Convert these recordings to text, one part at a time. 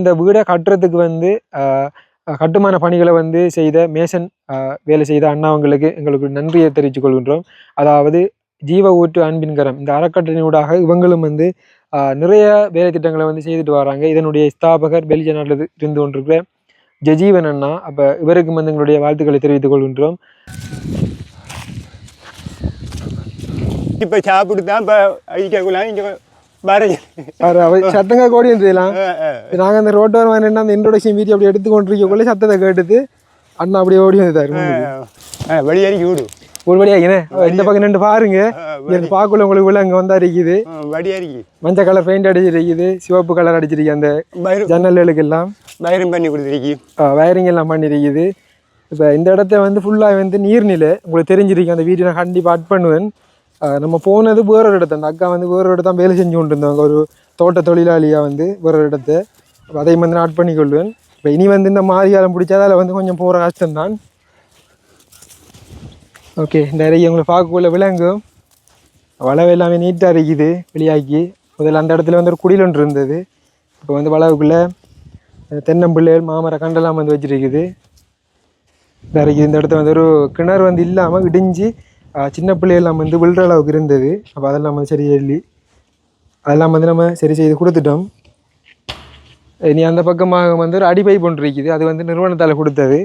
இந்த வீடை கட்டுறதுக்கு வந்து கட்டுமான பணிகளை வந்து செய்த மேசன் வேலை செய்த அண்ணாவங்களுக்கு எங்களுக்கு நன்றியை தெரிவித்துக் கொள்கின்றோம். அதாவது ஜீவ ஊற்று அன்பின்கரம் இந்த அறக்கட்டளையூடாக இவங்களும் வந்து நிறைய வேலை திட்டங்களை வந்து செய்துட்டு வராங்க. இதனுடைய ஸ்தாபகர் பெல்ஜிய நாட்டில் இருந்து கொண்டிருக்கிற ஜஜீவன் அண்ணா அப்போ இவருக்கும் வந்து எங்களுடைய வாழ்த்துக்களை தெரிவித்துக் கொள்கின்றோம். இப்போ சாப்பிட்டு தான் இப்போ ஐக்கக்குள்ள இங்கே சத்தங்க கோடி இருந்ததுலாம் நாங்கள் அந்த ரோட்டோரம் என்ன அந்த இன்ட்ரோடக்ஷன் வீடியோ அப்படி எடுத்துக்கொண்டிருக்கக்குள்ள சத்தத்தை கேட்டுது அண்ணா அப்படியே ஓடி முன்னுக்கு. வழியறிக்கி விடு ஒரு வழியா என்ன இந்த பக்கம் நின்று பாருங்க. எனக்கு பார்க்கல உங்களுக்கு உள்ள அங்கே வந்தா இருக்குது மஞ்சள் கலர் பெயிண்ட் அடிச்சிருக்குது. சிவப்பு கலர் அடிச்சிருக்கு அந்த ஜன்னல்களுக்கு எல்லாம் பயிரும் பண்ணி கொடுத்துருக்கி. வயரிங் எல்லாம் பண்ணியிருக்குது இப்போ இந்த இடத்த வந்து ஃபுல்லாக வந்து நீர்நிலை. உங்களுக்கு தெரிஞ்சிருக்கு அந்த வீடியோ நான் கண்டிப்பாக அட் பண்ணுவேன். நம்ம போனது வேறொரு இடத்த. அந்த அக்கா வந்து வேறொரு இடத்தான் வேலை செஞ்சு கொண்டு இருந்தாங்க ஒரு தோட்ட தொழிலாளியாக வந்து வேறொரு இடத்த. வந்து நான் ஆட் பண்ணிக்கொள்வேன். இப்போ இனி வந்து இந்த மாதிரி காலம் பிடிச்சா அதில் வந்து கொஞ்சம் போகிற கஷ்டம்தான். ஓகே இந்த உங்களை பார்க்கக்குள்ள விலங்கும் வளவு எல்லாமே நீட்டாக இருக்குது வெளியாக்கி முதல்ல அந்த இடத்துல வந்து ஒரு குடில் ஒன்று இருந்தது. இப்போ வந்து வளவுக்குள்ளே தென்னம்பிள்ளைகள் மாமர கண்டெல்லாம் வந்து வச்சுருக்குது. இருக்குது இந்த இடத்துல வந்து ஒரு கிணறு வந்து இல்லாமல் இடிஞ்சு சின்ன பிள்ளைகள்லாம் வந்து விழுற அளவுக்கு இருந்தது. அப்போ அதெல்லாம் வந்து சரி சொல்லி அதெல்லாம் வந்து நம்ம சரி செய்து கொடுத்துட்டோம். இனி அந்த பக்கமாக வந்து ஒரு அடிப்பை ஒன்று இருக்குது. அது வந்து நிறுவனத்தால் கொடுத்தது.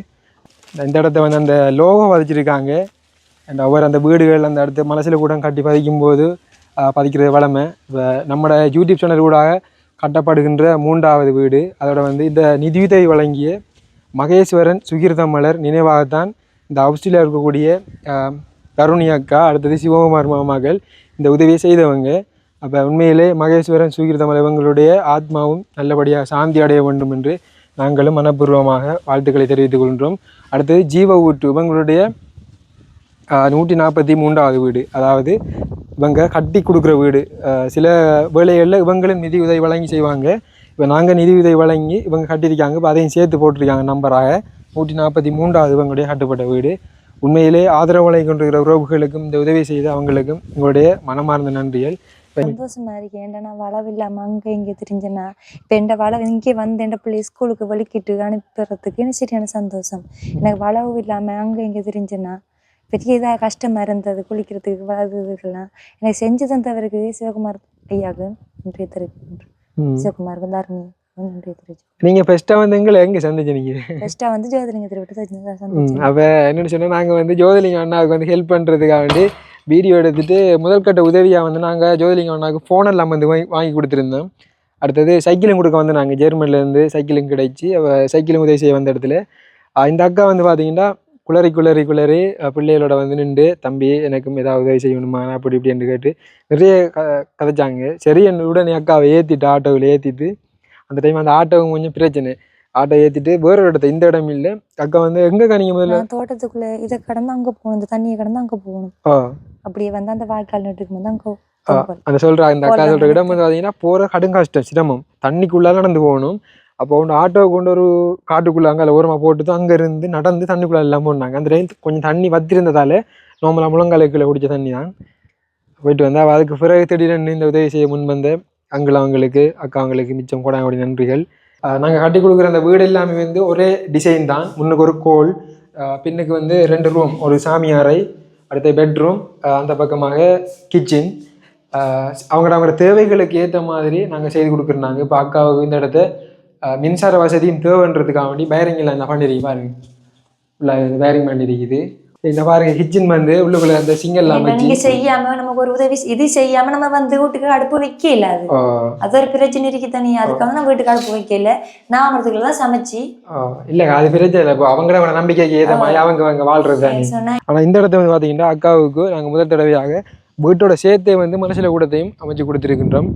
இந்த இடத்த வந்து அந்த லோகம் பதிச்சிருக்காங்க அண்ட் ஒவ்வொரு அந்த வீடுகள் அந்த இடத்த மனசில் கூட கட்டி பதிக்கும் போது பதிக்கிறது வளமை. இப்போ நம்மளோட யூடியூப் சேனல் கூட கட்டப்படுகின்ற மூன்றாவது வீடு. அதோட வந்து இந்த நிதியுதவி வழங்கிய மகேஸ்வரன் சுகிர்தமலர் நினைவாகத்தான் இந்த ஹவுஸ்டில் இருக்கக்கூடிய கருணி அக்கா அடுத்தது சிவகுமார் மாமாக்கள் இந்த உதவியை செய்தவங்க. அப்போ உண்மையிலே மகேஸ்வரன் சுகிர்தமலர் இவங்களுடைய ஆத்மாவும் நல்லபடியாக சாந்தி அடைய வேண்டும் என்று நாங்களும் மனப்பூர்வமாக வாழ்த்துக்களை தெரிவித்துக் கொள்கின்றோம். அடுத்தது ஜீவ ஊற்று இவங்களுடைய நூற்றி நாற்பத்தி மூன்றாவது வீடு. அதாவது இவங்க கட்டி கொடுக்குற வீடு. சில வேலைகளில் இவங்களும் நிதி உதவி வழங்கி செய்வாங்க. இப்போ நாங்கள் நிதி உதவி வழங்கி இவங்க கட்டியிருக்காங்க. இப்போ அதையும் சேர்த்து போட்டிருக்காங்க நம்பராக. நூற்றி நாற்பத்தி மூன்றாவது இவங்களுடைய கட்டுப்பட்ட வீடு. உண்மையிலே ஆதரவு வழங்கி கொண்டிருக்கிற உறவுகளுக்கும் இந்த உதவி செய்த அவங்களுக்கும் உங்களுடைய மனமார்ந்த நன்றிகள். சந்தோஷமா இருக்கு. ஏன்டா வளவு இல்லாம அங்க இங்க தெரிஞ்சேன்னா? இப்ப என் வளவு இங்கே வந்து என் பிள்ளை ஸ்கூலுக்கு வலிக்கிட்டு அனுப்புறதுக்கு எனக்கு சரியான சந்தோஷம். எனக்கு வளவு இல்லாம அங்க இங்க தெரிஞ்சேன்னா பெரிய இதாக கஷ்டமா இருந்தது குளிக்கிறதுக்கு அது இதுக்கெல்லாம் எனக்கு செஞ்சு தந்தவருக்கு சிவகுமார் ஐயாவுக்கு நன்றி தெரிவிக்கின்றேன். சிவகுமாருக்கு தாரணி நீங்கள் ஃபஸ்ட்டாக வந்து எங்களை எங்கே சந்திச்சீங்க? ஃபர்ஸ்டா வந்து ஜோதிலிங்க திருவிட்டு அப்போ என்னென்னு சொன்னால் நாங்கள் வந்து ஜோதிலிங்க அண்ணாவுக்கு வந்து ஹெல்ப் பண்ணுறதுக்காக வேண்டி வீடியோ எடுத்துட்டு முதல் கட்ட உதவியாக வந்து நாங்கள் ஜோதிலிங்க அண்ணாவுக்கு ஃபோன் எல்லாம் வந்து வாங்கி வாங்கி கொடுத்துருந்தோம். அடுத்தது சைக்கிளும் கொடுக்க வந்து நாங்கள் ஜெர்மனிலேருந்து சைக்கிளும் கிடைச்சி சைக்கிளும் உதவி செய்ய வந்த இடத்துல. இந்த அக்கா வந்து பார்த்தீங்கன்னா குளறி குளறி குளறி பிள்ளைகளோட வந்து நின்று தம்பி எனக்கும் ஏதாவது உதவி செய்யணுமா? அப்படி இப்படின்னு கேட்டு நிறைய கதைச்சாங்க. சரி என் உடனே அக்காவை ஏற்றிட்டு ஆட்டோவில் ஏற்றிட்டு அந்த டைம் அந்த ஆட்டோவும் கொஞ்சம் பிரச்சனை. ஆட்டோ ஏற்றிட்டு வேற ஒரு இடத்த இந்த இடம் இல்லை. அக்கா வந்து எங்கே நீங்கள் முதல்ல? தோட்டத்துக்குள்ள இதை கடந்து அங்க போகணும் இந்த தண்ணியை கடந்து அங்க போகணும். அப்படியே வந்து அந்த வாய்க்கால் நட்டுக்கு வந்து அங்க. அந்த சொல்ற இந்த அக்கா சொல்ற இடம் வந்து பார்த்தீங்கன்னா போகிற கடுங்கஷ்டம் சிரமம். தண்ணிக்குள்ளால நடந்து போகணும். அப்போ ஒன்று ஆட்டோ கொண்டு ஒரு காட்டுக்குள்ள அங்கே ஓரமாக போட்டு அங்கே இருந்து நடந்து தண்ணிக்குள்ள எல்லாம் போனாங்க அந்த டைம் கொஞ்சம் தண்ணி வத்திருந்ததால நார்மலாக முழங்காலுக்குள்ள குடிச்ச தண்ணி தான் போயிட்டு வந்தா அவ அதுக்கு பிறகு திடீர்னு இந்த உதவி செய்ய முன் வந்த அங்கிளாங்களுக்கு அவங்களுக்கு அக்கா அவங்களுக்கு மிச்சம் கோடாங்கோடி நன்றிகள். நாங்கள் கட்டி கொடுக்குற அந்த வீடு எல்லாமே வந்து ஒரே டிசைன் தான். முன்னுக்கு ஒரு கோல் பின்னுக்கு வந்து ரெண்டு ரூம் ஒரு சாமி அறை அடுத்த பெட்ரூம் அந்த பக்கமாக கிச்சன் அவங்களோட அவங்களோட தேவைகளுக்கு ஏற்ற மாதிரி நாங்கள் செய்து கொடுக்குறாங்க. இப்போ அக்காவுக்கு இந்த இடத்த மின்சார வசதியும் தேவைன்றதுக்காக வேண்டி பேரிங்கில் அந்த பண்ணி பாருங்க. உள்ள வயரிங் பண்ணிருக்குது. இந்த பாருங்க கிச்சன் வந்து உள்ளுக்குள்ள அந்த வச்சு நீங்க செய்யாம நமக்கு ஒரு உதவி இது செய்யாம நம்ம வந்து வீட்டுக்கு அடுப்பு வைக்கல அது. அது ஒரு பிரச்சனை இருக்கு தனி. அதுக்காக நான் வீட்டுக்கு அடுப்பு வைக்கல. நான் அமர்த்துக்குள்ள தான் சமைச்சு. இல்ல அது பிரச்சனை இல்லை. அவங்களோட நம்பிக்கைக்கு ஏற்ற மாதிரி அவங்க அவங்க வாழ்றது ஆனா இந்த இடத்த வந்து பாத்தீங்கன்னா அக்காவுக்கு நாங்க முதல் தடவையாக வீட்டோட சேர்த்தே வந்து மனசுல கூடத்தையும் அமைச்சு கொடுத்துருக்கின்றோம்.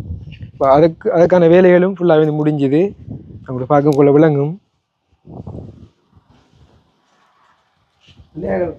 இப்போ அதுக்கு அதுக்கான வேலைகளும் ஃபுல்லாக வந்து முடிஞ்சுது. நம்மளை பார்க்கக்குள்ள விளங்கும். later